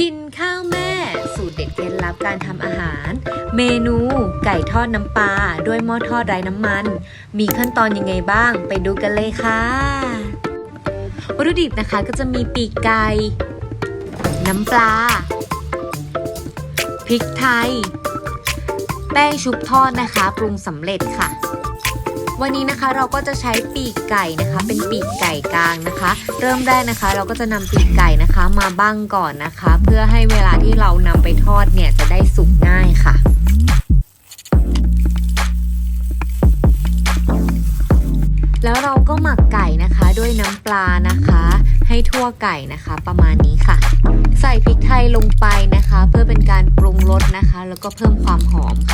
กินข้าวแม่ สูตรเด็ดเคล็ดลับการทำอาหาร เมนู ไก่ทอดน้ำปลาด้วยหม้อทอดไร้น้ำมัน มีขั้นตอนยังไงบ้าง ไปดูกันเลยค่ะ วัตถุดิบนะคะก็จะมีปีกไก่ น้ำปลา พริกไทย แป้งชุบทอดนะคะ ปรุงสำเร็จค่ะ วันนี้นะคะเราก็จะใช้ปีกไก่นะคะ เป็นปีกไก่กลางนะคะ เริ่มแรกนะคะ เราก็จะนำปีกไก่นะคะ มาบ้างก่อนนะคะ เพื่อให้เวลาที่เรานำไปทอดเนี่ยจะได้สุกง่ายค่ะแล้วเราก็หมักไก่นะคะด้วยน้ำปลานะคะ ให้ทั่วไก่นะคะประมาณนี้ค่ะ ใส่พริกไทยลงไปนะคะ เพื่อเป็นการปรุงรสนะคะ แล้วก็เพิ่มความหอมค่ะ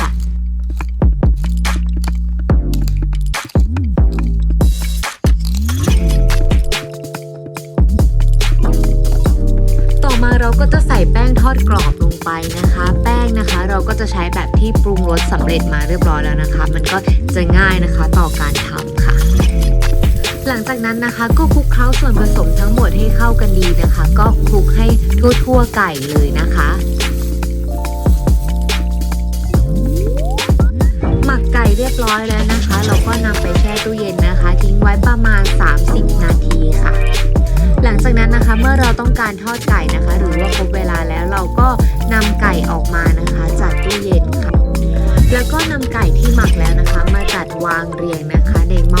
ก็จะใส่แป้งทอดกรอบลงไปนะคะ แป้งนะคะเราก็จะใช้แบบที่ปรุงรสสำเร็จมาเรียบร้อยแล้วนะคะ มันก็จะง่ายนะคะต่อการทำค่ะ หลังจากนั้นนะคะก็คลุกเคล้าส่วนผสมทั้งหมดให้เข้ากันดีนะคะ ก็คลุกให้ทั่วๆไก่เลยนะคะหมักไก่เรียบร้อยแล้วนะคะ เราก็นำไปแช่ตู้เย็นนะคะ ทิ้งไว้ประมาณ 30 นาทีค่ะ หลังจากนั้นนะคะเมื่อเราต้องการทอดไก่นะคะ หรือว่าครบเวลาแล้วเราก็นำไก่ออกมานะคะ จากตู้เย็นค่ะ แล้วก็นำไก่ที่หมักแล้วนะคะ มาจัดวางเรียงนะคะในหม้อ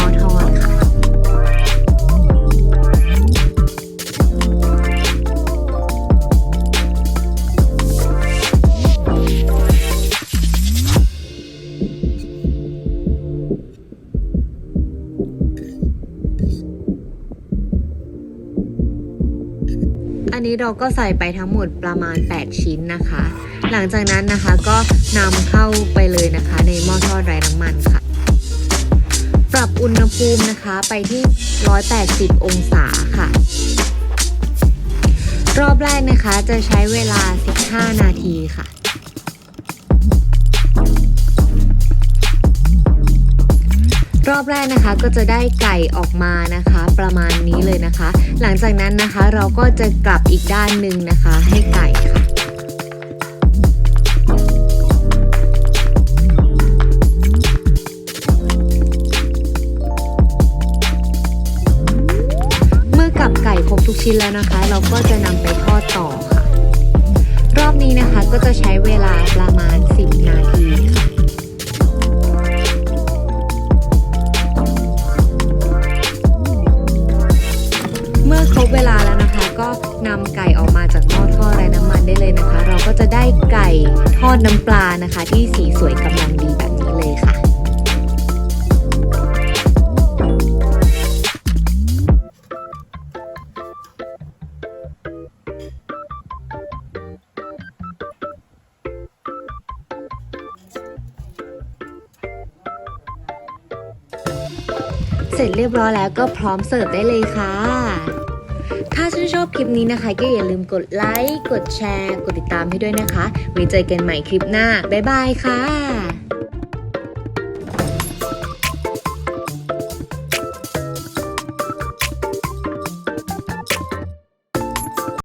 นี้เราก็ใส่ไปทั้งหมดประมาณ 8 ชิ้นนะคะ หลังจากนั้นนะคะก็นำเข้าไปเลยนะคะ ในหม้อทอดไร้น้ำมันค่ะ ปรับอุณหภูมินะคะไปที่ 180 องศาค่ะ รอบแรกนะคะจะใช้เวลา 15 นาทีค่ะ รอบแรกนะคะก็จะได้ไก่ออกมานะคะ ประมาณนี้เลยนะคะ หลังจากนั้นนะคะเราก็จะกลับอีกด้านหนึ่งนะคะ ให้ไก่ค่ะเมื่อกลับไก่ครบทุกชิ้นแล้วนะคะ เราก็จะนำไปทอดต่อค่ะ รอบนี้นะคะก็จะใช้เวลาประมาณ 10 มื่อครบเวลาแล้วนะคะ ก็นำไก่ออกมาจากหม้อทอดไร้น้ำมันได้เลยนะคะ เราก็จะได้ไก่ทอดน้ำปลานะคะ ที่สีสวยกำลังดีแบบ เสร็จเรียบร้อยแล้วก็พร้อมเสิร์ฟได้เลยค่ะ ถ้าชื่นชอบคลิปนี้นะคะ ก็อย่าลืมกดไลค์ กดแชร์ กดติดตามให้ด้วยนะคะ ไว้เจอกันใหม่คลิปหน้า บ๊ายบายค่ะ